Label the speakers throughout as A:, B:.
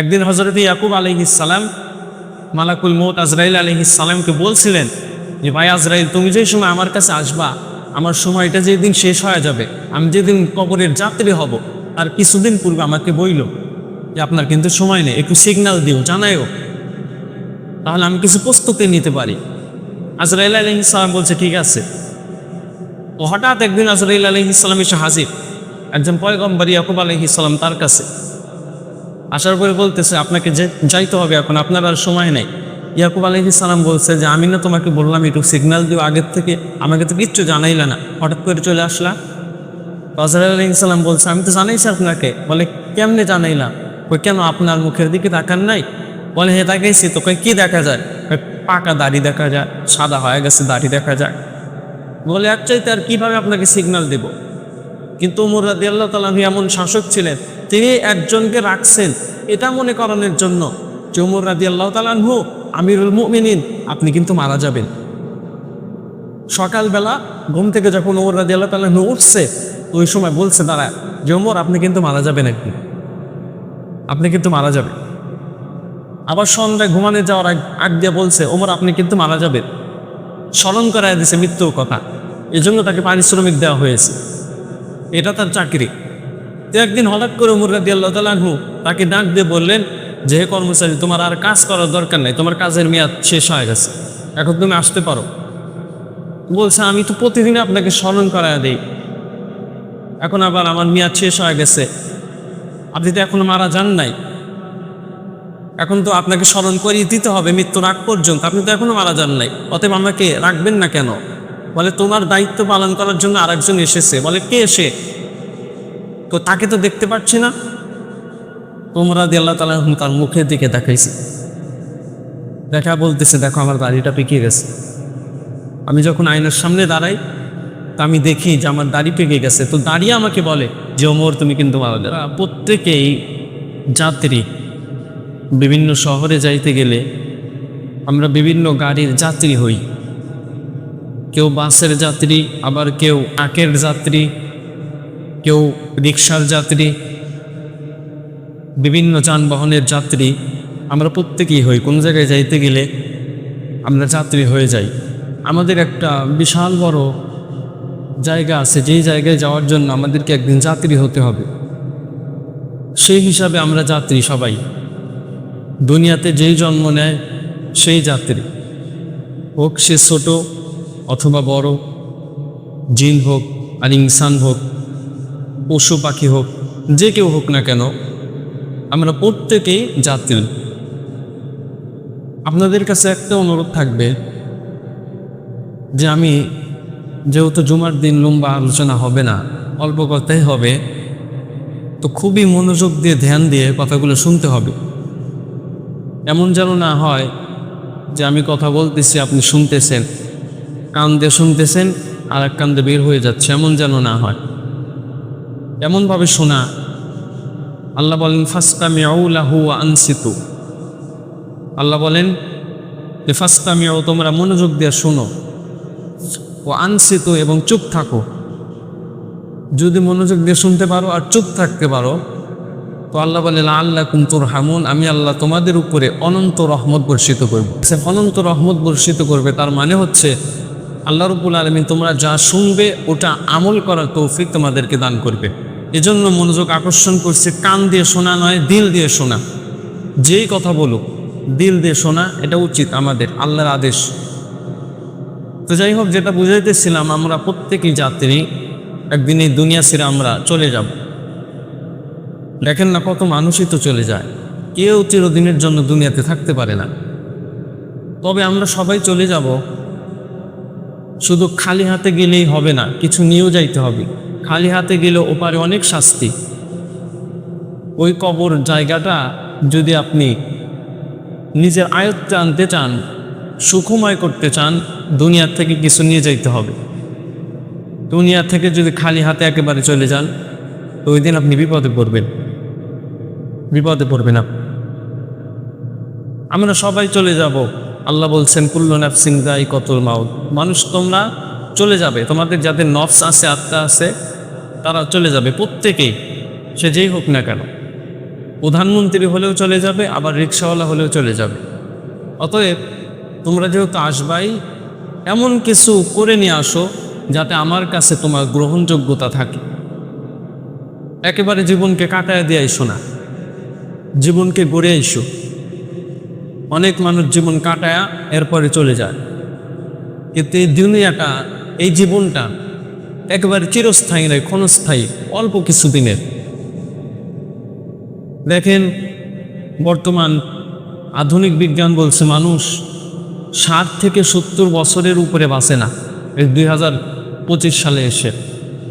A: একদিন হজরত ইয়াকুব আলহিসাল্লাম মালাকুল মৌত আজরাইল আলহিসাল্লামকে বলছিলেন যে, ভাই আজরাইল, তুমি যে সময় আমার কাছে আসবা, আমার সময়টা যেদিন শেষ হয়ে যাবে, আমি যেদিন কবরের যাত্রী হব আর কিছুদিন পূর্বে আমাকে বইল যে, আপনার কিন্তু সময় নেই, একটু সিগন্যাল দিও জানাইও তাহলে আমি কিছু প্রস্তুতি নিতে পারি। আজরাইল আলহিসাল্লাম বলছে, ঠিক আছে। হঠাৎ একদিন আজরাইল আলহিসাল্লাম এসে হাজির। একজন পয়গম্বর ইয়াকুব আলহিসাল্লাম তার কাছে আসার পরে বলতেছে, আপনাকে যে, যাইতে হবে এখন, আপনার আর সময় নেই। ইয়াকুব আলহি সালাম বলছে যে, আমি না তোমাকে বললাম, একটু সিগন্যাল দিও, আগের থেকে আমাকে তো কিচ্ছু জানাইলে না। হঠাৎ করে চলে আসলা। ফজর আলহি সালাম বলছে, আমি তো জানাইছি আপনাকে। বলে, কেমনে জানাইলাম? ওই কেন আপনার মুখের দিকে তাকান নাই? বলে, হে, তাকাইছি তোকে কি দেখা যায়? পাকা দাড়ি দেখা যায়, সাদা হয়ে গেছে দাড়ি দেখা যায়। বলে এক চাইতে আর কীভাবে আপনাকে সিগন্যাল দেব? কিন্তু উমর রাদি আল্লাহ তালাহু এমন শাসক ছিলেন তিনি একজনকে রাখছেন। এটা মনে করানোর জন্য যে উমর রাদি আল্লাহ তালাহু আমিরুল মুমিনিন, আপনি কিন্তু মারা যাবেন। সকালবেলা ঘুম থেকে যখন ওমর রাদি আল্লাহ তালাহু উঠছে, ওই সময় বলছে তারা যে ওমর আপনি কিন্তু মারা যাবেন একদিন। আপনি কিন্তু মারা যাবেন। আবার সন্ধ্যায় ঘুমানো যাওয়ার আগ দিয়ে বলছে ওমর আপনি কিন্তু মারা যাবেন। স্মরণ করায় দিছে মৃত্যুর কথা। এজন্য তাকে পারিশ্রমিক দেওয়া হয়েছে। এটা তার চাকরি। তো একদিন হঠাৎ করে উমর রাদি আল্লাহ তালাহু তাকে ডাক দিয়ে বললেন, যে কর্মচারী, তোমার আর কাজ করার দরকার নাই, তোমার কাজের মেয়াদ শেষ হয়ে গেছে, এখন তুমি আসতে পারো। বলছে, আমি তো প্রতিদিন আপনাকে স্মরণ করায় দেই, এখন আবার আমার মেয়াদ শেষ হয়ে গেছে, আপনি তো এখনও মারা যান নাই, এখন তো আপনাকে স্মরণ করিয়ে দিতে হবে, মৃত্যুর আগ পর্যন্ত, আপনি তো এখনও মারা যান নাই, অতএব আমাকে রাখবেন না কেন? বলে, তোমার দায়িত্ব পালন করার জন্য আরেকজন এসেছে। বলে, কে এসে তো তাকে তো দেখতে পাচ্ছি না। তোমরা দিয়ে আল্লাহ তালা তার মুখের দিকে দেখাইছি। দেখা বলতেছে, দেখো, আমার দাড়িটা পেকে গেছে। আমি যখন আয়নার সামনে দাঁড়াই, তা আমি দেখি যে আমার দাড়ি পেকে গেছে। তো দাঁড়িয়ে আমাকে বলে যে, ওমর, তুমি কিন্তু মারা প্রত্যেকেই যাত্রী। বিভিন্ন শহরে যাইতে গেলে আমরা বিভিন্ন গাড়ির যাত্রী হই। কেউ বাসের যাত্রী, আবার কেউ আঁকের যাত্রী। কেউ রিক্সার যাত্রী, বিভিন্ন যানবাহনের যাত্রী, আমরা প্রত্যেকেই হই। কোন জায়গায় যাইতে গেলে আমরা যাত্রী হয়ে যাই। আমাদের একটা বিশাল বড় জায়গা আছে। যেই জায়গায় যাওয়ার জন্য আমাদেরকে একদিন যাত্রী হতে হবে। সেই হিসাবে আমরা যাত্রী সবাই। দুনিয়াতে যেই জন্ম নেয় সেই যাত্রী। হোক সে ছোট অথবা বড়, জিন হোক আর ইনসান হোক পশু পাখি হোক, যে কেউ হোক না কেন, আমরা প্রত্যেকেই যাত্রী আপনাদের কাছে একটা অনুরোধ থাকবে যে আমি যেহেতু জুমার দিন লম্বা আলোচনা হবে না, অল্প কথাই হবে, তো খুবই মনোযোগ দিয়ে ধ্যান দিয়ে কথাগুলো শুনতে হবে। এমন যেন না হয় যে আমি কথা বলতেছি, আপনি শুনতেছেন, কান দিয়ে শুনতেছেন আর এক কান দিয়ে বের হয়ে যাচ্ছে, এমন যেন না হয়। এমনভাবে শোনা। আল্লাহ বলেন ফাস্তামি আউলাহু আনসিতু। আল্লাহ বলেন যে ফাস্তা ফাস্তামিও তোমরা মনোযোগ দিয়ে শোনো। ও আনসিত এবং চুপ থাকো। যদি মনোযোগ দিয়ে শুনতে পারো আর চুপ থাকতে পারো, তো আল্লাহ বলেন আল্লাহ কুমতুর হামুন আমি আল্লাহ তোমাদের উপরে অনন্ত রহমত বর্ষিত করব। সে অনন্ত রহমত বর্ষিত করবে, তার মানে হচ্ছে আল্লাহ রব্বুল আলমী তোমরা যা শুনবে, ওটা আমল করার তৌফিক তোমাদেরকে দান করবে। এজন্য মনোযোগ আকর্ষণ করছে, কান দিয়ে শোনা নয়, দিল দিয়ে শোনা। যেই কথা বলুক, দিল দিয়ে শোনা, এটা উচিত আমাদের, আল্লাহর আদেশ। তো যাই হোক, যেটা বুঝাইতেছিলাম, আমরা প্রত্যেকেই যাত্রী, একদিন এই দুনিয়া ছেড়ে আমরা চলে যাব। দেখেন না কত মানুষই তো চলে যায়। কেউ চিরদিনের জন্য দুনিয়াতে থাকতে পারে না। তবে আমরা সবাই চলে যাব শুধু খালি হাতে গেলেই হবে না, কিছু নিয়েও যাইতে হবে। খালি হাতে গেলে ওপারে অনেক শাস্তি। ওই কবর জায়গাটা যদি আপনি নিজের আয়ত্তে আনতে চান, সুখময় করতে চান, দুনিয়ার থেকে কিছু নিয়ে যাইতে হবে। দুনিয়া থেকে যদি খালি হাতে একেবারে চলে যান, তো ওই দিন আপনি বিপদে পড়বেন। বিপদে পড়বেন আপনি। আমরা সবাই চলে যাব। আল্লাহ বলছেন, কুল্ল নাফসিং দাই কতল মাউদ মানুষ তোমরা চলে যাবে। তোমাদের যাদের নফস আছে, আত্মা আছে, তারা চলে যাবে। প্রত্যেকেই, সে যেই হোক না কেন। প্রধানমন্ত্রী হলেও চলে যাবে, আবার রিক্সাওয়ালা হলেও চলে যাবে। অতএব, তোমরা যেহেতু আসবাই, এমন কিছু করে নিয়ে আসো যাতে আমার কাছে তোমার গ্রহণযোগ্যতা থাকে। একেবারে জীবনকে কাটায় দিয়ে আইসো না। জীবনকে গড়ে আইসো। অনেক মানুষ জীবন কাটায়া এরপরে চলে যায়। কিন্তু এই দুনিয়াটা, এই জীবনটা একেবারে চিরস্থায়ী নয়, ক্ষণস্থায়ী, অল্প কিছু দিনের। দেখেন, বর্তমান আধুনিক বিজ্ঞান বলছে মানুষ ষাট থেকে সত্তর বছরের উপরে বাঁচে না। এই দুই হাজার পঁচিশ সালে এসে,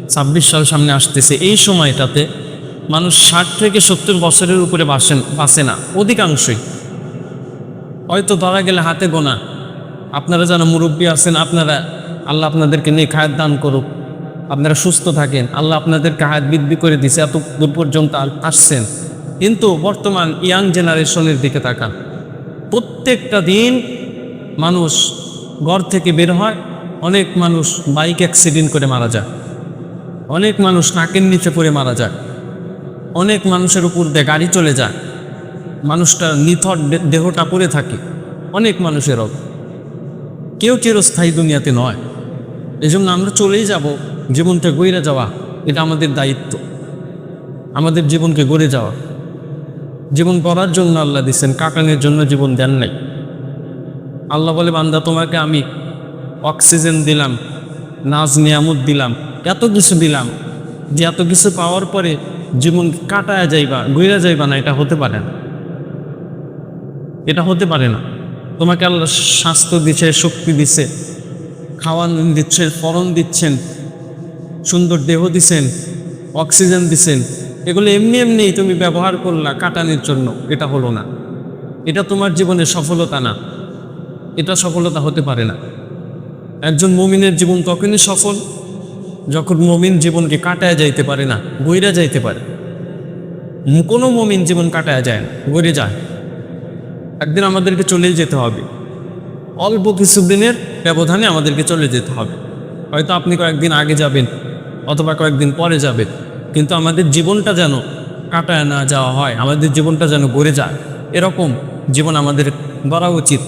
A: ছাব্বিশ সাল সামনে আসতেছে। এই সময়টাতে মানুষ ষাট থেকে সত্তর বছরের উপরে বাসেন, বাঁচে না, অধিকাংশই। হয়তো ধরা গেলে হাতে গোনা। আপনারা যারা মুরব্বী আছেন, আপনারা, আল্লাহ আপনাদেরকে নিয়ে খায়াত দান করুক। আপনারা সুস্থ থাকেন, আল্লাহ আপনাদেরকে হায়াত বৃদ্ধি করে দিছে, এত দূর পর্যন্ত আসছেন। কিন্তু বর্তমান ইয়াং জেনারেশনের দিকে তাকান। প্রত্যেকটা দিন মানুষ ঘর থেকে বের হয়, অনেক মানুষ বাইক অ্যাক্সিডেন্ট করে মারা যায়। অনেক মানুষ নাকের নিচে পড়ে মারা যায়। অনেক মানুষের উপর দিয়ে গাড়ি চলে যায়। মানুষটার নিথর দেহটা পড়ে থাকে। অনেক মানুষের অব কেউ চিরস্থায়ী দুনিয়াতে নয়। এই জন্য আমরা চলেই যাব জীবনটা গইরে যাওয়া। এটা আমাদের দায়িত্ব। আমাদের জীবনকে গড়ে যাওয়া। জীবন করার জন্য আল্লাহ দিচ্ছেন কাকানের জন্য জীবন দেন নাই। আল্লাহ বলে, বান্দা, তোমাকে আমি অক্সিজেন দিলাম, নাজ নিয়ামত দিলাম, এত কিছু দিলাম যে এত কিছু পাওয়ার পরে জীবন কাটায় যাইবা গইরা যাইবা না, এটা হতে পারে না। এটা হতে পারে না। তোমাকে আল্লাহ স্বাস্থ্য দিচ্ছে, শক্তি দিছে খাওয়ান দিচ্ছে ফরন দিচ্ছেন, সুন্দর দেহ দিছেন অক্সিজেন দিছেন এগুলো এমনি এমনি তুমি ব্যবহার করলা কাটানোর জন্য, এটা হলো না। এটা তোমার জীবনের সফলতা না। এটা সফলতা হতে পারে না। একজন মমিনের জীবন তখনই সফল যখন মমিন জীবনকে কাটায় যাইতে পারে না বইরা যাইতে পারে। কোনো মমিন জীবন কাটায় যায় না গড়ে যায়। একদিন আমাদেরকে চলে যেতে হবে। অল্প কিছু দিনের ব্যবধানে আমাদেরকে চলে যেতে হবে। হয়তো আপনি কয়েকদিন আগে যাবেন অথবা কয়েকদিন পরে যাবেন, কিন্তু আমাদের জীবনটা যেন কাটায় না যাওয়া হয়, আমাদের জীবনটা যেন গড়ে যায়, এরকম জীবন আমাদের গড়া উচিত।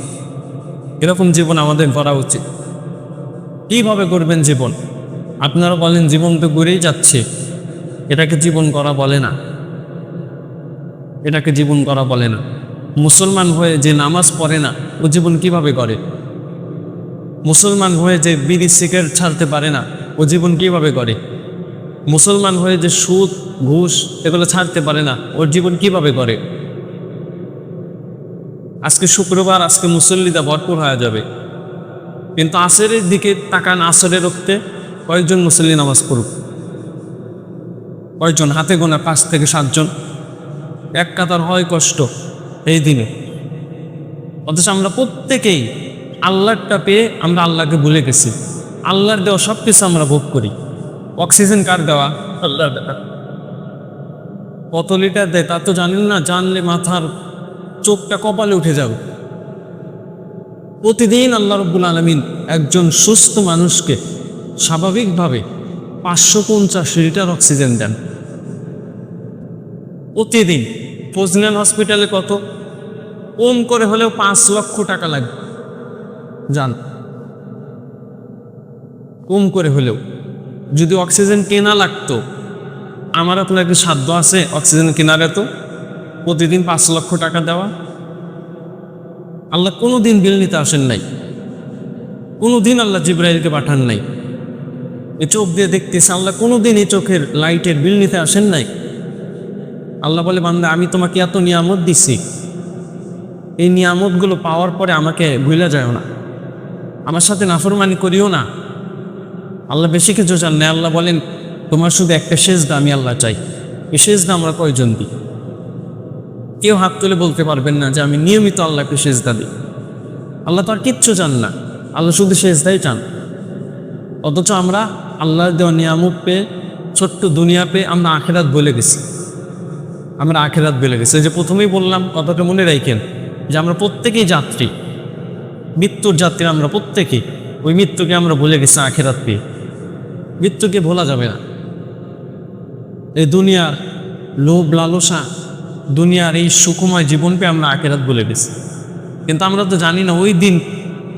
A: এরকম জীবন আমাদের গড়া উচিত। কীভাবে করবেন জীবন? আপনারা বলেন জীবন তো গড়েই যাচ্ছে, এটাকে জীবন করা বলে না। এটাকে জীবন করা বলে না। মুসলমান হয়ে যে নামাজ পড়ে না, ও জীবন কীভাবে করে মুসলমান হয়ে যে বিড়ি, সিগারেট ছাড়তে পারে না, ও জীবন কীভাবে করে মুসলমান হয়ে যে সুদ, ঘুষ এগুলো ছাড়তে পারে না, ওর জীবন কীভাবে করে আজকে শুক্রবার, আজকে মুসল্লিদা ভরপুর হয়ে যাবে। কিন্তু আসরের দিকে তাকান আসরে রক্তে কয়েকজন মুসল্লি নামাজ পড়ুক। কয়েকজন হাতে গোনা পাঁচ থেকে সাতজন। এক কাতার হয় কষ্ট। এই দিনে। অথচ আমরা প্রত্যেকেই আল্লাহটা পেয়ে আমরা আল্লাহকে ভুলে গেছি। আল্লাহর দেওয়া সব কিছু আমরা ভোগ করি। অক্সিজেন কার দেওয়া? আল্লাহর দেওয়া। কত লিটার দেয় তা তো জানেন না, জানলে মাথার চোখটা কপালে উঠে যাবে। প্রতিদিন আল্লাহ রব্বুল আলমিন একজন সুস্থ মানুষকে স্বাভাবিকভাবে পাঁচশো পঞ্চাশ লিটার অক্সিজেন দেন। প্রতিদিন ফজলান হসপিটালে কত? কম করে হলেও পাঁচ লক্ষ টাকা লাগবে। যান কম করে হলেও। যদি অক্সিজেন কেনা লাগতো, আমার আপনার কি সাধ্য আছে অক্সিজেন কেনার এত? প্রতিদিন পাঁচ লক্ষ টাকা দেওয়া? আল্লাহ কোনো দিন বিল নিতে আসেন নাই। কোনো দিন আল্লাহ জিব্রাইলকে পাঠান নাই। এ চোখ দিয়ে দেখতেছে, আল্লাহ কোনো দিন এই চোখের লাইটের বিল নিতে আসেন নাই। আল্লাহ বলে, বান্দা, আমি তোমাকে এত নিয়ামত দিছি। এই নিয়ামতগুলো পাওয়ার পরে আমাকে ভুলে যায় না। আমার সাথে নাফরমানি করিও না। আল্লাহ বেশি কিছু চান না। আল্লাহ বলেন, তোমার শুধু একটা শেষ দা আমি আল্লাহ চাই। এই শেষ দা আমরা কয়জন দিই? কেউ হাত তুলে বলতে পারবেন না যে আমি নিয়মিত আল্লাহকে শেষ দা দিই। আল্লাহ তো আর কিচ্ছু চান না। আল্লাহ শুধু শেষ দাই চান। অথচ আমরা আল্লাহর দেওয়া নিয়ামত পেয়ে, ছোট্ট দুনিয়া পেয়ে আমরা আখেরাত বলে গেছি। আমরা আখেরাত বলে গেছি। যে প্রথমেই বললাম, কথাটা মনে রাখেন। যে আমরা প্রত্যেকেই যাত্রী। মৃত্যুর যাত্রী আমরা প্রত্যেকেই। ওই মৃত্যুকে আমরা ভুলে গেছি আখেরাত পেয়ে। মৃত্যুকে ভোলা যাবে না। এই দুনিয়ার লোভ, লালসা, দুনিয়ার এই সুকুময় জীবন পেয়ে আমরা আখেরাত বলে গেছি। কিন্তু আমরা তো জানি না ওই দিন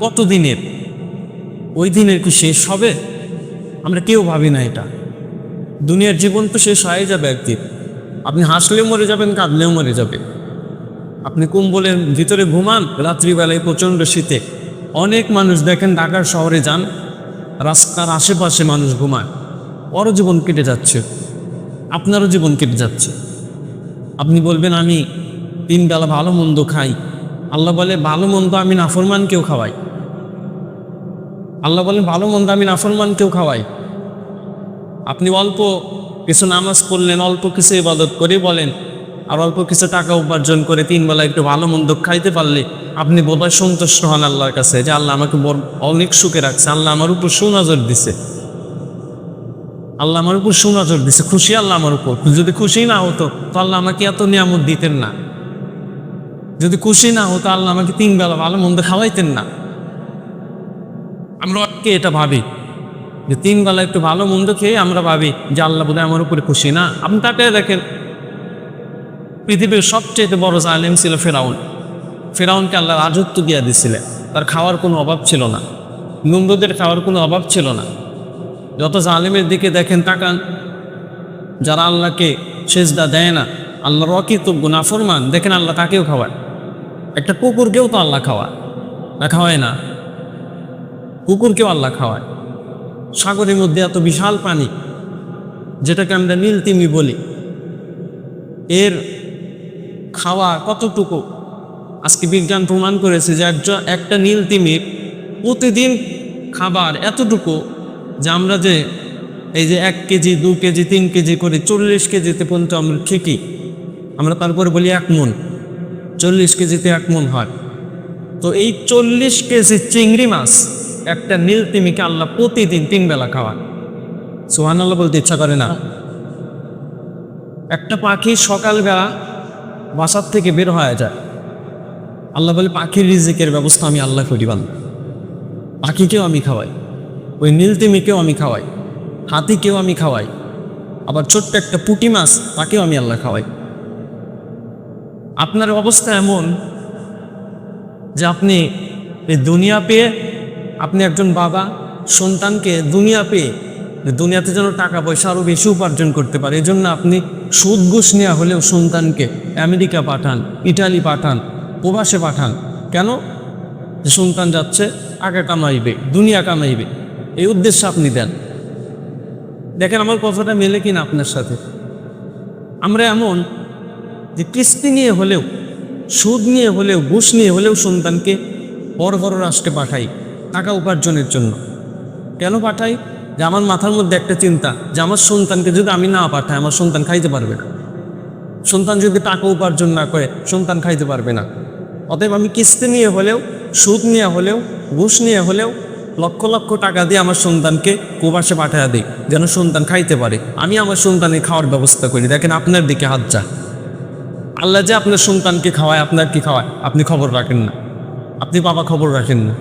A: কত দিনের। ওই দিনের কি শেষ হবে? আমরা কেউ ভাবি না এটা। দুনিয়ার জীবন তো শেষ হয়ে যাবে একদিন। আপনি হাসলেও মরে যাবেন, কাঁদলেও মরে যাবে আপনি কুম্বলের ভিতরে ঘুমান, রাত্রিবেলায় প্রচণ্ড শীতে। অনেক মানুষ দেখেন ঢাকার শহরে যান, রাস্তার আশেপাশে মানুষ ঘুমায়। ওরও জীবন কেটে যাচ্ছে। আপনারও জীবন কেটে যাচ্ছে। আপনি বলবেন, আমি তিন বেলা ভালো মন্দ খাই। আল্লাহ বলে, ভালো মন্দ আমি নাফরমানকেও খাওয়াই। আল্লাহ বলেন, ভালো মন্দ আমি নাফরমানকেও খাওয়াই। আপনি অল্প কিছু নামাজ পড়লেন, অল্প কিছু ইবাদত করে বলেন আর অল্প কিছু টাকা উপার্জন করে তিন বেলা একটু ভালো মন্দ খাইতে পারলে আপনি বোধহয় সন্তুষ্ট হন আল্লাহর কাছে যে আল্লাহ আমাকে অনেক সুখে রাখছে। আল্লাহ আমার উপর সুনজর দিছে। আল্লাহ আমার উপর সুনজর দিছে। খুশি আল্লাহ আমার উপর। যদি খুশি না হতো, তো আল্লাহ আমাকে এত নিয়ামত দিতেন না। যদি খুশি না হতো, আল্লাহ আমাকে তিন বেলা ভালো মন্দ খাওয়াইতেন না। আমরা অনেকে এটা ভাবি, যে তিন বেলা একটু ভালো মন্দ খেয়ে আমরা ভাবি যে আল্লাহ বোধহয় আমার উপরে খুশি না। আপনি তাকে দেখেন পৃথিবীর সবচেয়ে বড় জালেম ছিল ফেরাউন। ফেরাউনকে আল্লাহ রাজত্ব দিয়া দিছিলেন। তার খাওয়ার কোনো অভাব ছিল না। নন্দদের খাওয়ার কোনো অভাব ছিল না। যত জালেমের দিকে দেখেন তাকান, যারা আল্লাহকে সেজদা দেয় না, আল্লাহর অকৃতজ্ঞ নাফরমান, দেখেন আল্লাহ তাকেও খাওয়ায়। একটা কুকুরকেও তো আল্লাহ খাওয়ায়, না খাওয়ায় না? কুকুরকেও আল্লাহ খাওয়ায়। সাগরের মধ্যে এত বিশাল পানি যেটাকে আমরা নীলতিমি বলি। এর খাওয়া কতটুকু? আজকে বিজ্ঞান প্রমাণ করেছে যে একটা নীলতিমির প্রতিদিন খাবার এতটুকু যে আমরা যে এই যে এক কেজি, দু কেজি, তিন কেজি করে চল্লিশ কেজিতে পর্যন্ত আমরা ঠিকই। আমরা তারপরে বলি এক মন। চল্লিশ কেজিতে এক মন হয়। তো এই চল্লিশ কেজি চিংড়ি মাছ একটা নীল তিমিকে আল্লাহ প্রতিদিন তিন বেলা খাওয়ান সোহান আল্লাহ বলতে ইচ্ছা করে না। একটা পাখি সকালবেলা বাসার থেকে বের হয়ে যায়। আল্লাহ বলে, পাখির রিজিকের ব্যবস্থা আমি আল্লাহ করি বান পাখিকেও আমি খাওয়াই, ওই নীলতিমিকেও আমি খাওয়াই, হাতিকেও আমি খাওয়াই, আবার ছোট্ট একটা পুঁটি মাছ, তাকেও আমি আল্লাহ খাওয়াই। আপনার অবস্থা এমন যে আপনি দুনিয়া পেয়ে, আপনি একজন বাবা, সন্তানকে দুনিয়া পেয়ে যে দুনিয়াতে যেন টাকা পয়সা আরও বেশি উপার্জন করতে পারে। এই জন্য আপনি সুদ ঘুষ নেওয়া হলেও সন্তানকে আমেরিকা পাঠান, ইটালি পাঠান, প্রবাসে পাঠান। কেন? যে সন্তান যাচ্ছে, টাকা কামাইবে, দুনিয়া কামাইবে। এই উদ্দেশ্যে আপনি দেন। দেখেন আমার কথাটা মেলে কিনা আপনার সাথে। আমরা এমন যে কিস্তি নিয়ে হলেও, সুদ নিয়ে হলেও, ঘুষ নিয়ে হলেও সন্তানকে বড় বড় রাষ্ট্রে পাঠাই, টাকা উপার্জনের জন্য। কেন পাঠাই? যে আমার মাথার মধ্যে একটা চিন্তা যে আমার সন্তানকে যদি আমি না পাঠাই, আমার সন্তান খাইতে পারবে না। সন্তান যদি টাকা উপার্জন না করে, সন্তান খাইতে পারবে না। অতএব আমি কিস্তি নিয়ে হলেও, সুদ নিয়ে হলেও, ঘুষ নিয়ে হলেও লক্ষ লক্ষ টাকা দিয়ে আমার সন্তানকে প্রবাসে পাঠায় দিই, যেন সন্তান খাইতে পারে। আমি আমার সন্তানের খাওয়ার ব্যবস্থা করি। দেখেন আপনার দিকে হাত যা। আল্লাহ যে আপনার সন্তানকে খাওয়ায়, আপনার কি খাওয়ায়? আপনি খবর রাখেন না। আপনি বাবা খবর রাখেন না।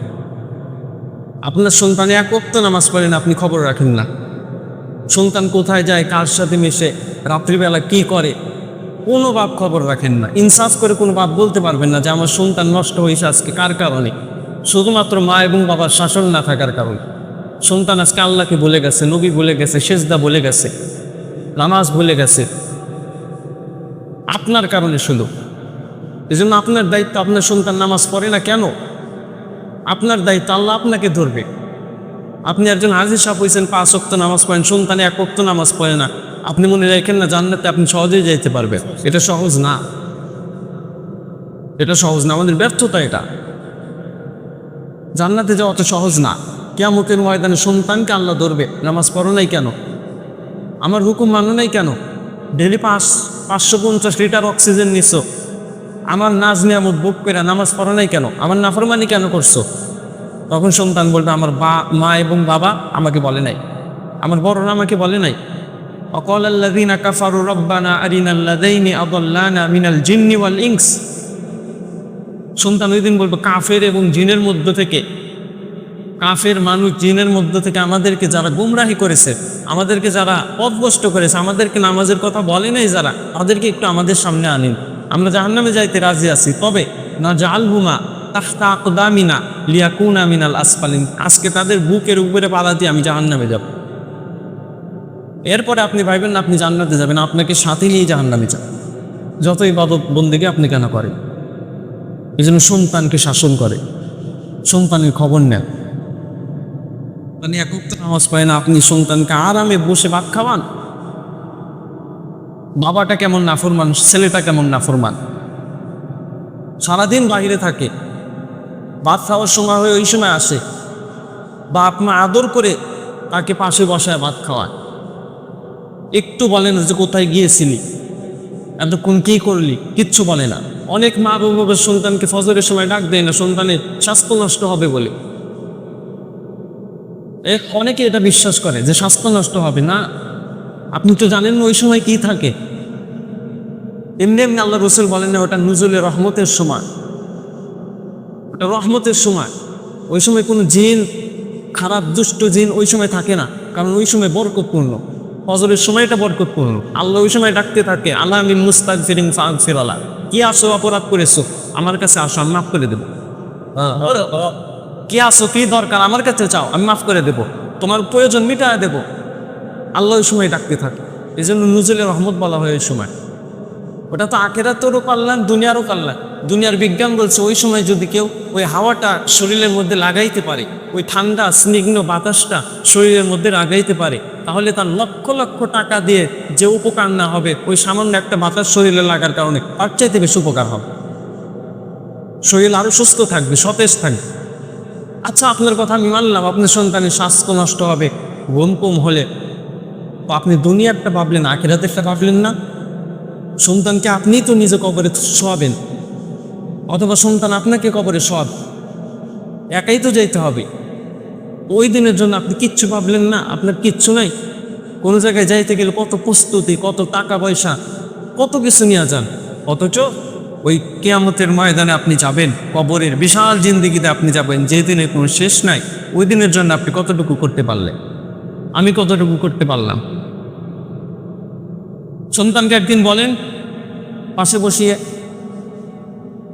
A: আপনার সন্তান এক নামাজ পড়েন আপনি খবর রাখেন না। সন্তান কোথায় যায়, কার সাথে মেশে, রাত্রিবেলা কি করে, কোনো বাপ খবর রাখেন না। ইনসাফ করে কোনো বাপ বলতে পারবেন না যে, আমার সন্তান নষ্ট হয়েছে আজকে কার কারণে? শুধুমাত্র মা এবং বাবার শাসন না থাকার কারণে। সন্তান আজকে আল্লাহকে বলে গেছে, নবী বলে গেছে, সেজদা বলে গেছে, নামাজ বলে গেছে। আপনার কারণে শুধু। এই জন্য আপনার দায়িত্ব, আপনার সন্তান নামাজ পড়ে না কেন? আপনার দায়িত্ব, আল্লাহ আপনাকে ধরবে। আপনি একজন হাজির সাহেব হয়েছেন পাঁচ অক্ত নামাজ পড়েন, সন্তানে এক অক্ত নামাজ পড়ে না। আপনি মনে রাখেন না, জান্নাতে আপনি সহজেই যাইতে পারবেন। এটা সহজ না। এটা সহজ না, আমাদের ব্যর্থতা এটা। জান্নাতে যাওয়া অত সহজ না। কেমতের ময়দানে সন্তানকে আল্লাহ ধরবে। নামাজ পড়ো নাই কেন? আমার হুকুম মানো নাই কেন? ডেলি পাঁচ, পাঁচশো পঞ্চাশ লিটার অক্সিজেন নিচ্ছ আমার নাজ নিয়ামত বুক করে নামাজ পড়ো নাই কেন? আমার নাফরমানি কেন করছ? তখন সন্তান বলবে আমার বা, মা এবং বাবা আমাকে বলে নাই। আমার বড়রা আমাকে বলে নাই। অকল আল্লাদিনা কাফারু রব্বানা আরিনাল্লাদাইনি আদাল্লানা মিনাল জিন্নি ওয়াল ইংস সন্তান ওই দিন বলব কাফের এবং জিনের মধ্য থেকে, কাফের মানুষ জিনের মধ্য থেকে আমাদেরকে যারা গুমরাহি করেছে, আমাদেরকে যারা পথভ্রষ্ট করেছে, আমাদেরকে নামাজের কথা বলে নাই যারা, তাদেরকে একটু আমাদের সামনে আনিন। আমরা জাহান্নামে যাইতে রাজি আছি। তবে না জালহুমা তাহতা আকদামিনা লিয়াকুনা মিনাল আসফালিন। আজকে তাদের বুকের উপরে পালা দিয়ে আমি জাহান্নামে যাব। এরপরে আপনি ভাইবেন, আপনি জান্নাতে যাবেন, আপনাকে সাথে নিয়ে জাহান্নামে যান যত ইবাদত বন্দিকে আপনি কেন করেন? এই জন্য সন্তানকে শাসন করে। সন্তানের খবর নেন। মানে একক নামাজ পায় না, আপনি সন্তানকে আরামে বসে ভাত খাওয়ান। বাবাটা কেমন নাফরমান, ছেলেটা কেমন নাফরমান? সারাদিন বাইরে থাকে, ভাত খাওয়ার সময় হয়ে ওই সময় আসে। বা আপনার আদর করে তাকে পাশে বসায় ভাত খাওয়ায়। একটু বলে না যে কোথায় গিয়েছিলি? এতক্ষণ কি করলি? কিচ্ছু বলে না। অনেক মা বাবা সন্তানকে ফজরের সময় ডাক দেয় না, সন্তানের স্বাস্থ্য নষ্ট হবে বলে। অনেকে এটা বিশ্বাস করে যে স্বাস্থ্য নষ্ট হবে না। আপনি তো জানেন ওই সময় কি থাকে? এমনি এমনি আল্লাহ রসুল বলেন না ওটা নুজুলের রহমতের সময়। ওটা রহমতের সময়। ওই সময় কোনো জিন খারাপ দুষ্ট জিন ওই সময় থাকে না কারণ ওই সময় বরকতপূর্ণ। ফজরের সময়টা বরকতপূর্ণ। আল্লাহ ওই সময় ডাকতে থাকে আল্লাহ আমি মুস্তাক ফিরিং ফাগ ফিরালা কি আসো অপরাধ করেছ? আমার কাছে আসো আমি মাফ করে দেবো। কি আসো কি দরকার? আমার কাছে চাও আমি মাফ করে দেবো। তোমার প্রয়োজন মিটায় দেব। আল্লাহ ওই সময় ডাকতে থাকে। এই জন্য নুজুলের রহমত বলা হয় ওই সময়। ওটা তো আখেরাতেরও কল্যাণ, দুনিয়ারও কল্যাণ। দুনিয়ার বিজ্ঞান বলছে ওই সময় যদি কেউ ওই হাওয়াটা শরীরের মধ্যে লাগাইতে পারে, ওই ঠান্ডা, স্নিগ্ন বাতাসটা শরীরের মধ্যে লাগাইতে পারে, তাহলে তার লক্ষ লক্ষ টাকা দিয়ে যে উপকার না হবে, ওই সামান্য একটা বাতাস শরীরে লাগার কারণে তার চাইতে বেশি উপকার হবে। শরীর আরও সুস্থ থাকবে, সতেজ থাকবে। আচ্ছা আপনার কথা আমি মানলাম, আপনার সন্তানের স্বাস্থ্য নষ্ট হবে, ঘুম কম হলে আপনি দুনিয়ারটা ভাবলেন আখেরাতেরটা ভাবলেন না? সন্তানকে আপনিই তো নিজে কবরে শোয়াবেন, অথবা সন্তান আপনাকে কবরে শোয়াবে, একাই তো যাইতে হবে। ওই দিনের জন্য আপনি কিচ্ছু ভাবলেন না, আপনার কিচ্ছু নাই। কোনো জায়গায় যাইতে গেলে কত প্রস্তুতি, কত টাকা পয়সা, কত কিছু নিয়ে যান। অথচ ওই কেয়ামতের ময়দানে আপনি যাবেন, কবরের বিশাল জিন্দিগিতে আপনি যাবেন, যে দিনে কোনো শেষ নাই, ওই দিনের জন্য আপনি কতটুকু করতে পারলেন? আমি কতটুকু করতে পারলাম? সন্তানকে একদিন বলেন, পাশে বসিয়ে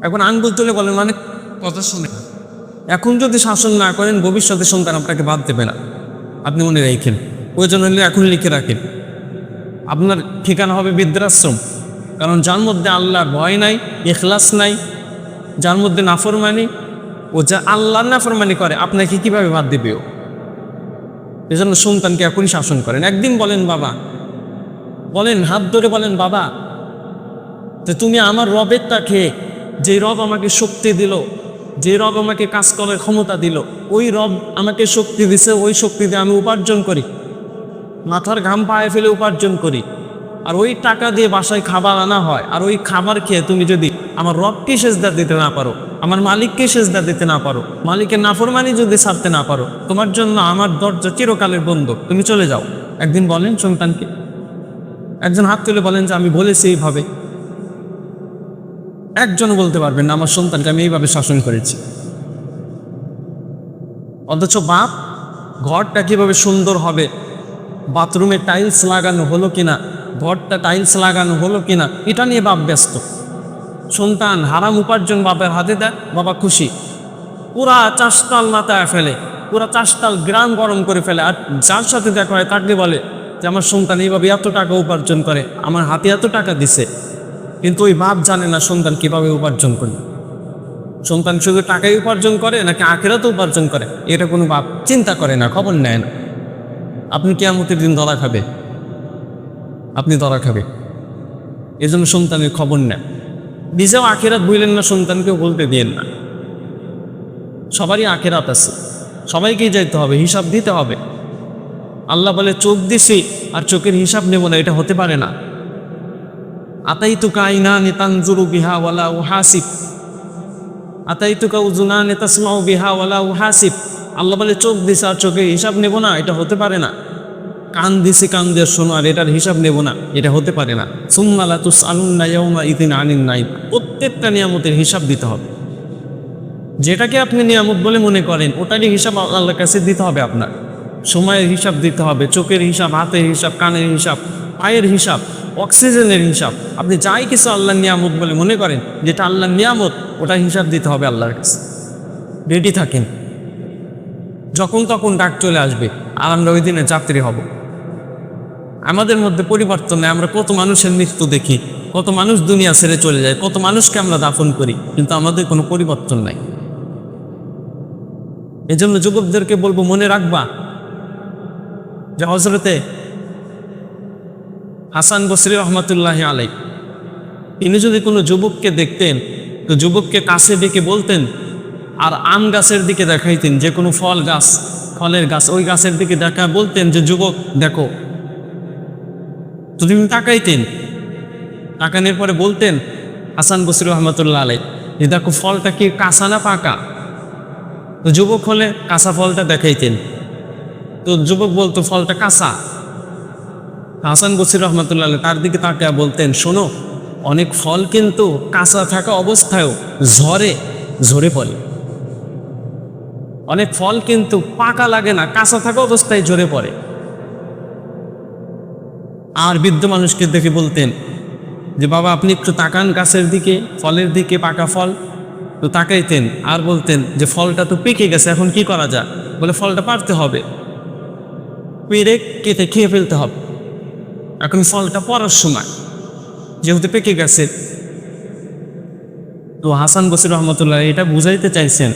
A: এখন আঙ্গুল তুলে বলেন মানে কথা শুনে। এখন যদি শাসন না করেন, ভবিষ্যতে সন্তান আপনাকে বাদ দেবে না। আপনি মনে রেখেন, প্রয়োজন হলে এখন লিখে রাখেন। আপনার ঠিকানা হবে বৃদ্ধাশ্রম। কারণ যার মধ্যে আল্লাহর ভয় নাই এখলাস নাই, যার মধ্যে নাফরমানি, ও যা আল্লাহর নাফরমানি করে, আপনাকে কীভাবে বাদ দেবে ও? এজন্য সন্তানকে এখনই শাসন করেন। একদিন বলেন, বাবা বলেন, হাত ধরে বলেন, বাবা, তো তুমি আমার রবেরটা খেয়ে যে রব আমাকে শক্তি দিল, যে রব আমাকে কাজ করার ক্ষমতা দিল, ওই রব আমাকে শক্তি দিছে, ওই শক্তি দিয়ে আমি উপার্জন করি। মাথার ঘাম পায়ে ফেলে উপার্জন করি। আর ওই টাকা দিয়ে বাসায় খাবার আনা হয়, আর ওই খাবার খেয়ে তুমি যদি আমার রবকে সেজদা দিতে না পারো, আমার মালিককে সেজদা দিতে না পারো, মালিকের নাফরমানি যদি ছাড়তে না পারো, তোমার জন্য আমার দরজা চিরকালের বন্ধ। তুমি চলে যাও। একদিন বলেন সন্তানকে। একজন হাত তুলে বলেন যে, আমি বলেছি এইভাবে। একজন বলতে পারবেন না, আমার সন্তানকে আমি এইভাবে শাসন করেছি। অথচ বাপ, ঘরটা কীভাবে সুন্দর হবে? বাথরুমে টাইলস লাগানো হলো কিনা? ঘরটা টাইলস লাগানো হলো কিনা? এটা নিয়ে বাপ ব্যস্ত। সন্তান হারাম উপার্জন বাপের হাতে দেয়, বাবা খুশি। পুরা চাষতাল মাথায় ফেলে, পুরা চাষতাল গ্রাম গরম করে ফেলে। আর যার সাথে দেখা হয় তাকে বলে যে আমার সন্তান এইভাবে এত টাকা উপার্জন করে, আমার হাতে এত টাকা দিছে, কিন্তু ওই বাপ জানে না সন্তান কীভাবে উপার্জন করে। সন্তান শুধু টাকাই উপার্জন করে নাকি আখেরাতে উপার্জন করে? এটা কোনো বাপ চিন্তা করে না, খবর নেয় না। আপনি কেয়ামতের দিন ধরা খাবে। আপনি ধরা খাবে। এজন্য সন্তানের খবর নেন। নিজেও আখেরাত বললেন না, সন্তানকেও বলতে দিয়েন না। সবারই আখেরাত আছে। সবাইকেই যাইতে হবে, হিসাব দিতে হবে। আল্লাহ বলে, চোখ দিছি আর চোখের হিসাব নেব না, এটা হতে পারে না। আতাই তুকা আইনা নেতানজুরু বিহা ওয়ালা ও হাসিব আতাই তুকা উজুনা নেতাসমাও বিহা ওয়ালা ও হাসিব আল্লাহ বলে, চোখ দিছে আর চোখের হিসাব নেব না, এটা হতে পারে না। কান দিছে, কান দিয়ে শোনো, আর এটার হিসাব নেব না, এটা হতে পারে না। সুম্মালা তুস ইয়ৌমা ইদিন আনিন নাই প্রত্যেকটা নিয়ামতের হিসাব দিতে হবে। যেটাকে আপনি নিয়ামত বলে মনে করেন, ওটারই হিসাব আল্লাহর কাছে দিতে হবে আপনার। সময়ের হিসাব দিতে হবে, চোখের হিসাব, হাতের হিসাব, কানের হিসাব, পায়ের হিসাব, অক্সিজেনের হিসাব। আপনি যাই কিছু আল্লাহর নিয়ামত বলে মনে করেন, যেটা আল্লাহর নিয়ামত, ওটা হিসাব দিতে হবে আল্লাহর কাছে। রেডি থাকেন। যখন তখন ডাক চলে আসবে, আর আমরা ওই দিনে যাত্রী হব। আমাদের মধ্যে পরিবর্তন নেই, আমরা কত মানুষের মৃত্যু দেখি, কত মানুষ দুনিয়া ছেড়ে চলে যায়, কত মানুষকে আমরা দাফন করি, কিন্তু আমাদের কোনো পরিবর্তন নাই। এজন্য যুবকদেরকে বলব, মনে রাখবা যে হজরতে হাসান বসরি রহমতুল্লাহ আলাই তিনি যদি কোনো যুবককে দেখতেন, তো যুবককে কাছে ডেকে বলতেন আর আম গাছের দিকে দেখাইতেন, যে কোনো ফল গাছ, ফলের গাছ, ওই গাছের দিকে দেখা বলতেন যে, যুবক, দেখো। তো তিনি তাকাইতেন, তাকানোর পরে বলতেন, হাসান বসির রহমতুল্লাহ আলাই যে দেখো ফলটা কি কাঁচা না পাকা? তো যুবক হলে কাঁচা ফলটা দেখাইতেন। তো যুবক বলতো, ফলটা কাঁচা। হাসান বসির রহমতুল্লাহ তার দিকে তাকে বলতেন, শোনো, অনেক ফল কিন্তু কাঁচা থাকা অবস্থায়ও ঝরে ঝরে পড়ে। অনেক ফল কিন্তু পাকা লাগে না, কাঁচা থাকা অবস্থায় ঝরে পড়ে। আর বৃদ্ধ মানুষকে দেখে বলতেন, যে বাবা, আপনি একটু তাকান গাছের দিকে, ফলের দিকে, পাকা ফল। তো তাকাইতেন আর বলতেন, যে ফলটা তো পেকে গেছে, এখন কি করা যায়? বলে, ফলটা পারতে হবে। পেরে কেটে খেয়ে ফেলতে হবে। এখন ফলটা পড়ার সময়। যেহেতু পেকে গেছে। তো হাসান বসির রহমতুল্লাহ এটা বুঝাইতে চাইছেন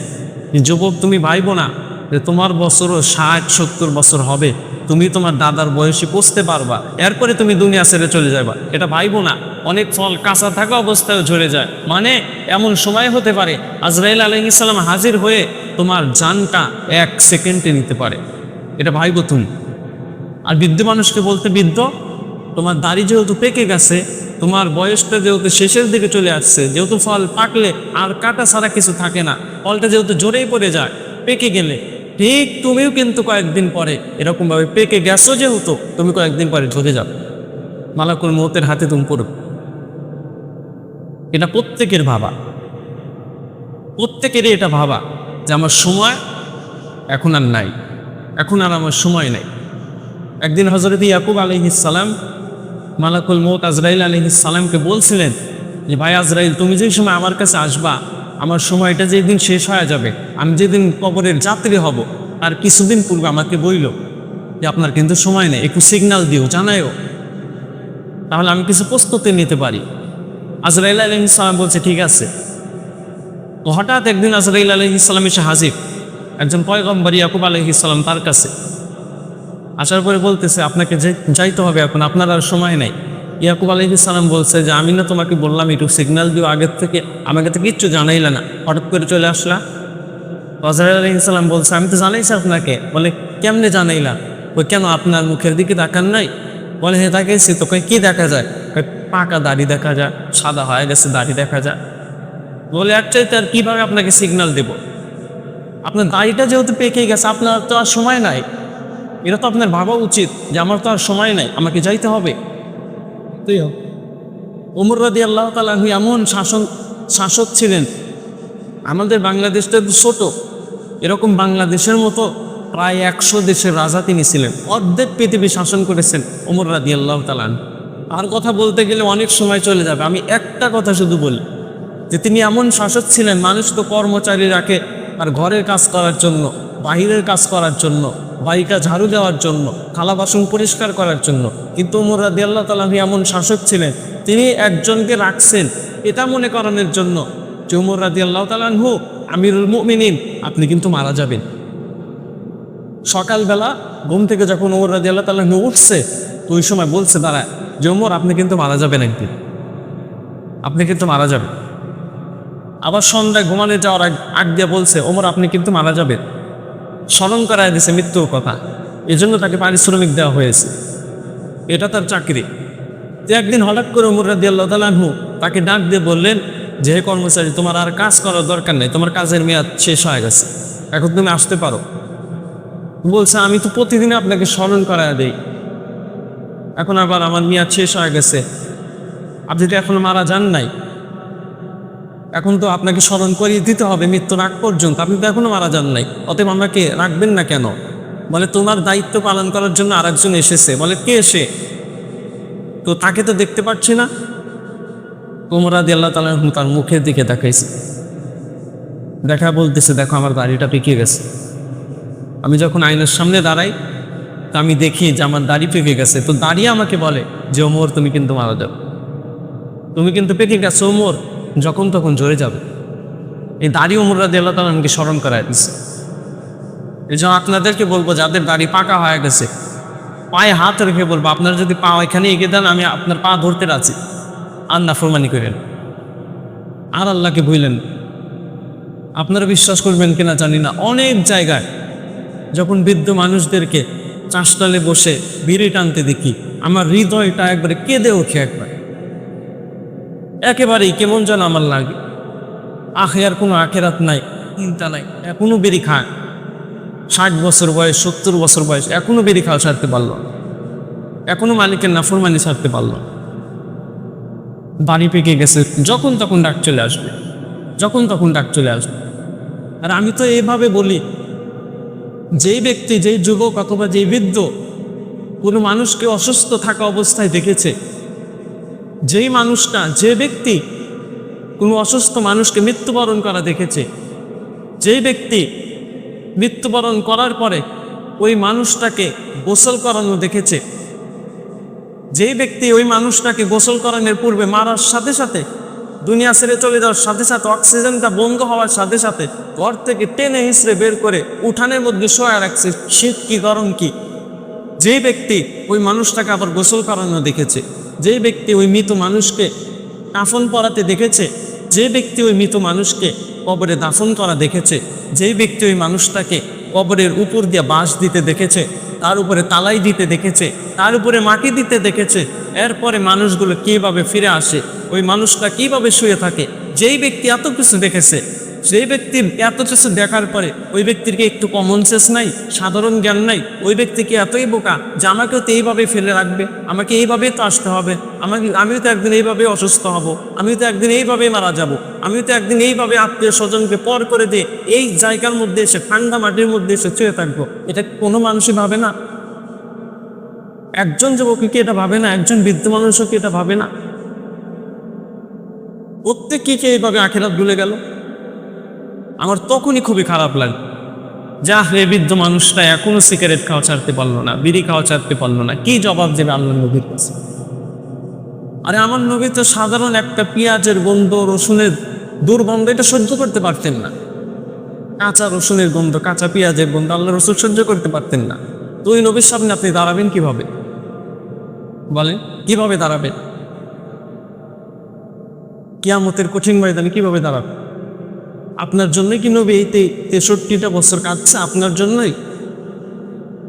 A: যুবক, তুমি ভাইবো না যে, তোমার বছরও ষাট, সত্তর বছর হবে। তুমি তোমার দাদার বয়সে পৌঁছতে পারবা। এরপরে তুমি দুনিয়া ছেড়ে চলে যাবা এটা ভাইবো না। অনেক ফল কাঁচা থাকা অবস্থায় ঝরে যায়। মানে এমন সময় হতে পারে আজরাইল আলহিসাল্লাম হাজির হয়ে তোমার জানটা এক সেকেন্ডে নিতে পারে। এটা ভাইবো তুমি। আর বৃদ্ধ মানুষকে বলতে, বৃদ্ধ, তোমার দাড়ি যেহেতু পেকে গেছে, তোমার বয়সটা যেহেতু শেষের দিকে চলে আসছে, যেহেতু ফল পাকলে আর কাটা ছাড়া কিছু থাকে না, ফলটা যেহেতু জোরেই পড়ে যায়, পেকে গেলে, ঠিক তুমিও কিন্তু কয়েকদিন পরে এরকমভাবে পেকে গেছো যেহেতু, তুমি কয়েকদিন পরে ঝরে যাবে। মালাকুল মতের হাতে তুমি পড়বে এটা প্রত্যেকের ভাবা। প্রত্যেকেরই এটা ভাবা যে আমার সময় এখন আর নাই, এখন আর আমার সময় নেই। একদিন হজরত ইয়াকুব আলহিসাল্লাম মালাকুল মৌত আজরাইল আলহিসাল্লামকে বলছিলেন যে, ভাই আজরাইল, তুমি যেই সময় আমার কাছে আসবা, আমার সময়টা যেদিন শেষ হয়ে যাবে, আমি যেদিন কবরের যাত্রী হব আর কিছুদিন পূর্বে আমাকে বইল যে, আপনার কিন্তু সময় নেই, একটু সিগন্যাল দিও জানাইও তাহলে আমি কিছু প্রস্তুতি নিতে পারি। আজরাইল আলহিসাল্লাম বলছে, ঠিক আছে। তো হঠাৎ একদিন আজরাইল আলহিসাল্লাম এসে হাজির। একজন পয়গম্বর ইয়াকুব আলহিসাল্লাম তার কাছে আসার পরে বলতেছে, আপনাকে যে যাইতে হবে এখন, আপনার আর সময় নাই। ইয়াকুব আলহিসাল্লাম বলছে যে, আমি না তোমাকে বললাম, একটু সিগন্যাল দিও আগের থেকে, আমাকে তো কিচ্ছু জানাইলে না। হঠাৎ করে চলে আসলা। হজরত আলহিসাল্লাম বলছে, আমি তো জানাইছি আপনাকে। বলে, কেমনে জানাইলা? ওই কেন, আপনার মুখের দিকে তাকান নাই? বলে হ্যাঁ তাকাইছি তোকে কি দেখা যায়? পাকা দাড়ি দেখা যায়, সাদা হয়ে গেছে দাড়ি দেখা যায়। বলে চাইতে আর কীভাবে আপনাকে সিগন্যাল দেব? আপনার দাড়িটা যেহেতু পেকে গেছে, আপনার তো আর সময় নাই। এটা তো আপনার ভাবা উচিত যে আমার তো আর সময় নাই, আমাকে যাইতে হবে। তুই ওমর রাদি আল্লাহ তালাহু এমন শাসন, শাসক ছিলেন, আমাদের বাংলাদেশটা তো ছোট, এরকম বাংলাদেশের মতো প্রায় একশো দেশের রাজা তিনি ছিলেন, অর্ধেক পৃথিবী শাসন করেছেন ওমর রাদি আল্লাহ তালান আর কথা বলতে গেলে অনেক সময় চলে যাবে, আমি একটা কথা শুধু বলি, যে তিনি এমন শাসক ছিলেন, মানুষ তো কর্মচারী রাখে আর ঘরের কাজ করার জন্য। বাহিরের কাজ করার জন্য বাড়িটা ঝাড়ু দেওয়ার জন্য থালা বাসন পরিষ্কার করার জন্য। কিন্তু মোরা দিয়াল্লাহ তালাহি এমন শাসক ছিলেন, তিনি একজনকে রাখছেন এটা মনে করানোর জন্য যে উমর রাদি আল্লাহ তালাহু আমিরুল মুমিনিন, আপনি কিন্তু মারা যাবেন। সকালবেলা ঘুম থেকে যখন ওমর রাদি আল্লাহ তালাহু উঠছে, তো ওই সময় বলছে তারা যে ওমর আপনি কিন্তু মারা যাবেন একদিন। আপনি কিন্তু মারা যাবেন। আবার সন্ধ্যায় ঘুমানো যাওয়ার আগ দিয়ে বলছে ওমর আপনি কিন্তু মারা যাবেন। স্মরণ করায় দিয়েছে মৃত্যুর কথা। এজন্য তাকে পারিশ্রমিক দেওয়া হয়েছে। এটা তার চাকরি। তো একদিন হঠাৎ করে উমর রাদি আল্লাহ তালাহু তাকে ডাক দিয়ে বললেন, যে হে কর্মচারী, তোমার আর কাজ করার দরকার নেই, তোমার কাজের মেয়াদ শেষ হয়ে গেছে। এখন তুমি আসতে পারো। বলছে, আমি তো প্রতিদিন আপনাকে স্মরণ করায় দেই। এখন আবার আমার মেয়াদ শেষ হয়ে গেছে। আপনি তো এখনও মারা যান নাই। এখন তো আপনাকে স্মরণ করিয়ে দিতে হবে, মৃত্যুর আগ পর্যন্ত। আপনি তো এখনও মারা যান নাই। অতএব আমাকে রাখবেন না কেন? বলে, তোমার দায়িত্ব পালন করার জন্য আরেকজন এসেছে। বলে, কে এসে তো তাকে তো দেখতে পাচ্ছি না। কোমরা দিয়ে আল্লাহ তালা এখন তার মুখের দিকে দেখাইছে দেখা বলতেছে, দেখো, আমার দাড়িটা পেকে গেছে। আমি যখন আয়নার সামনে দাঁড়াই, তো আমি দেখি যে আমার দাড়ি পেকে গেছে। তো দাঁড়িয়ে আমাকে বলে যে, ওমর, তুমি কিন্তু মারা যাবে তুমি কিন্তু পেকে গেছো, ওমর। যখন তখন জোরে যাবে। এই দাড়ি ওমররা দিয়ে আল্লাহ তালা স্মরণ করায় দিচ্ছে এই জন্য আপনাদেরকে বলব, যাদের দাড়ি পাকা হয়ে গেছে, পায়ে হাত রেখে বলব, আপনার যদি পা এখানে এগিয়ে দেন, আমি আপনার পা ধরতে রাজি। আর না ফরমানি করেন। আর আল্লাহকে ভুলেন আপনারা বিশ্বাস করবেন কিনা জানি না। অনেক জায়গায় যখন বৃদ্ধ মানুষদেরকে চাষটালে বসে বিড়ি টানতে দেখি, আমার হৃদয়টা একবারে কেঁদে ওঠে একবার। একেবারেই কেমন যেন আমার লাগে। আখের কোনো আখেরাত নাই, চিন্তা নাই, এখনও বেরি খায়। ষাট বছর বয়স, সত্তর বছর বয়স, এখনও বেরি খাওয়া ছাড়তে পারল না। এখনও মালিকের নাফরমানি ছাড়তে পারল বাড়ি পেকে গেছে, যখন তখন ডাক চলে আসবে, যখন তখন ডাক চলে আসবে। আর আমি তো এইভাবে বলি, যেই ব্যক্তি, যেই যুবক অথবা যেই বৃদ্ধ, কোনো মানুষকে অসুস্থ থাকা অবস্থায় দেখেছে যেই মানুষটা, যে ব্যক্তি কোনো অসুস্থ মানুষকে মৃত্যুবরণ করা দেখেছে, যেই ব্যক্তি মৃত্যুবরণ করার পরে ওই মানুষটাকে গোসল করানো দেখেছে, যেই ব্যক্তি ওই মানুষটাকে গোসল করানোর পূর্বে মারার সাথে সাথে, দুনিয়া ছেড়ে চলে যাওয়ার সাথে সাথে, অক্সিজেনটা বন্ধ হওয়ার সাথে সাথে, ঘর থেকে টেনে হিসড়ে বের করে উঠানের মধ্যে শোয়া রাখছে, শীত কি, গরম কি, যেই ব্যক্তি ওই মানুষটাকে আবার গোসল করানো দেখেছে। যেই ব্যক্তি ওই মৃত মানুষকে কাফন পরাতে দেখেছে, যে ব্যক্তি ওই মৃত মানুষকে কবরে দাফন করা দেখেছে যেই ব্যক্তি ওই মানুষটাকে কবরের উপর দিয়ে বাঁশ দিতে দেখেছে, তার উপরে তালাই দিতে দেখেছে, তার উপরে মাটি দিতে দেখেছে, এরপরে মানুষগুলো কীভাবে ফিরে আসে, ওই মানুষটা কীভাবে শুয়ে থাকে, যেই ব্যক্তি এত কিছু দেখেছে সেই ব্যক্তির এত কিছু দেখার পরে ওই ব্যক্তির একটু কমন সেন্স নাই, সাধারণ জ্ঞান নাই, ওই ব্যক্তি কি এতই বোকা যে আমাকেও তো এইভাবে ফেলে রাখবে, আমাকে এইভাবেই তো আসতে হবে, আমাকে, আমিও তো একদিন এইভাবে অসুস্থ হব, আমিও তো একদিন এইভাবেই মারা যাব, আমিও তো একদিন এইভাবে আত্মীয় স্বজনকে পর করে দিয়ে এই জায়গার মধ্যে এসে, ঠান্ডা মাটির মধ্যে এসে ছুঁয়ে থাকব। এটা কোনো মানুষই ভাবে না। একজন যুবক কি এটা ভাবে না, একজন বৃদ্ধ মানুষও কি এটা ভাবে না? প্রত্যেককে কি এইভাবে আখেরাত ভুলে গেল? আমার তখনই খুবই খারাপ লাগে। যা হে বৃদ্ধ মানুষটা, এখনও সিগারেট খাওয়া ছাড়তে পারল না, বিড়ি খাওয়া ছাড়তে পারল না, কি জবাব দেবে আল্লাহ নবীর কাছে? আরে আমার নবী তো সাধারণ একটা পেঁয়াজের গন্ধ, রসুনের দুর্গন্ধ, এটা সহ্য করতে পারতেন না। কাঁচা রসুনের গন্ধ, কাঁচা পেঁয়াজের গন্ধ আল্লাহ রসুল সহ্য করতে পারতেন না। তো ওই নবীর সামনে আপনি দাঁড়াবেন কীভাবে? বলেন, কীভাবে দাঁড়াবেন? কিয়ামতের কঠিন ময়দানে কীভাবে দাঁড়াবেন? আপনার জন্যই কি নবী এই তেষট্টিটা বছর কাটছে? আপনার জন্যই?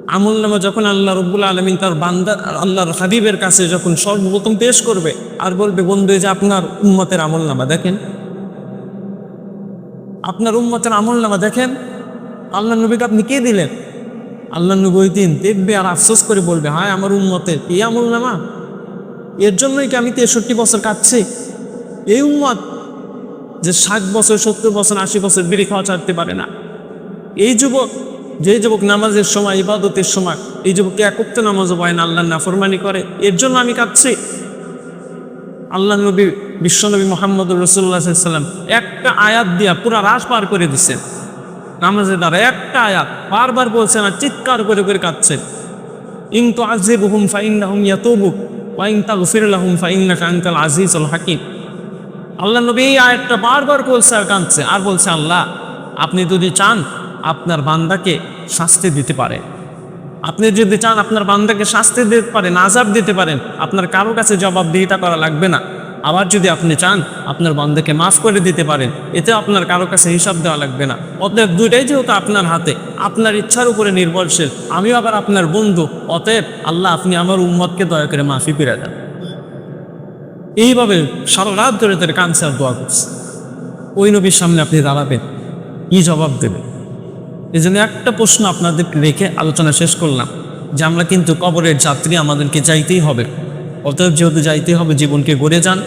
A: আমল নামা যখন আল্লাহ রব্বুল আলমিন তার বান্দা আল্লাহর হাবিবের কাছে যখন সর্বপ্রথম পেশ করবে, আর বলবে, বন্ধু যে আপনার উম্মতের আমল নামা দেখেন। আপনার উম্মতের আমল নামা দেখেন। আল্লাহ নবীকে আপনি কে দিলেন? আল্লাহ নবী দিন দেখবে আর আফসোস করে বলবে, হায়, আমার উম্মতের এই আমল নামা? এর জন্যই কি আমি তেষট্টি বছর কাটছি? এই উম্মত যে ষাট বছর, সত্তর বছর, আশি বছর বিড়ি খাওয়া ছাড়তে পারে না। এই যুবক, যে যুবক নামাজের সময়, ইবাদতের সময়, এই যুবককে একত্র নামাজও পায় না আল্লাহ নাফরমানি করে। এর জন্য আমি কাঁদছি। আল্লাহ নবী বিশ্বনবী মোহাম্মদ রসুল্লাহ সাল্লাম একটা আয়াত দিয়া পুরা রাস পার করে দিচ্ছেন নামাজের দ্বারা একটা আয়াত বারবার বলছেন আর চিৎকার করে করে কাঁদছেন ইং তো আজিব হুম ফাইন হুম ইয়াতবুক ওয়াইন তাগফির লাহুম ফাইন্নাকা আনতাল আজিজুল হাকিম। আল্লাহ নবী এই আয়াতটা বারবার বলছে আর কাঁদছে। আর বলছে, আল্লাহ, আপনি যদি চান আপনার বান্দাকে শাস্তি দিতে পারে, আপনি যদি চান আপনার বান্দাকে শাস্তি দিতে পারেন আজাব দিতে পারেন, আপনার কারও কাছে জবাবদিহিতা করা লাগবে না। আবার যদি আপনি চান আপনার বান্দাকে মাফ করে দিতে পারেন এতে আপনার কারও কাছে হিসাব দেওয়া লাগবে না। অতএব দুইটাই যেহেতু আপনার হাতে, আপনার ইচ্ছার উপরে নির্ভরশীল, আমিও আবার আপনার বন্ধু, অতএব আল্লাহ আপনি আমার উম্মতকে দয়া করে মাফি ফিরে দেন। এইভাবে সারা রাত ধরে কানছে আর দোয়া করছে। ওই নবীর সামনে আপনি দাঁড়াবেন, কি জবাব দেবেন? এই জন্য একটা প্রশ্ন আপনাদের রেখে আলোচনা শেষ করলাম, যে আমরা কিন্তু কবরের যাত্রী আমাদেরকে যাইতেই হবে। অতএব যেহেতু যাইতেই হবে, জীবনকে গড়ে যান